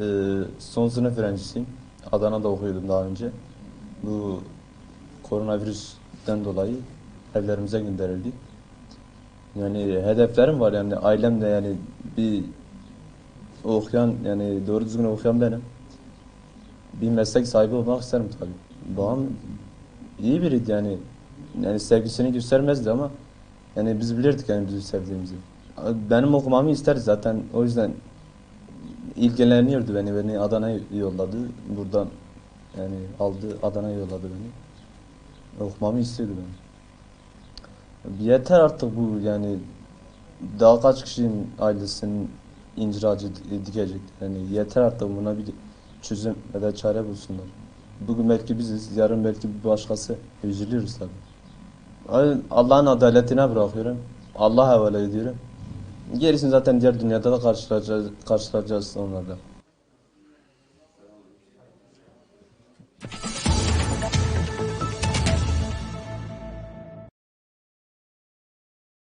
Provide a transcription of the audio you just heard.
Ee, son sınıf öğrencisiyim. Adana'da okuyordum daha önce. Bu koronavirüsten dolayı evlerimize gönderildik. Yani hedeflerim var yani ailem de yani bir okuyan yani doğru düzgün okuyan benim. Bir meslek sahibi olmak isterim tabii. Babam iyi biriydi yani. Yani sevgisini göstermezdi ama yani biz bilirdik yani bizi sevdiğimizi. Benim okumamı isterdi zaten o yüzden ilgileniyordu beni. Beni Adana'ya yolladı. Buradan yani aldı Adana'ya yolladı beni. Okumamı istiyordu beni. Yeter artık bu yani daha kaç kişinin ailesinin incir dikecek. Yani yeter artık buna bir çözüm ya da çare bulsunlar. Bugün belki biziz, yarın belki bir başkası. Üzülüyoruz tabii. Allah'ın adaletine bırakıyorum. Allah'a havale ediyorum. Gerisini zaten diğer dünyada da karşılayacağız, karşılayacağız onlarla.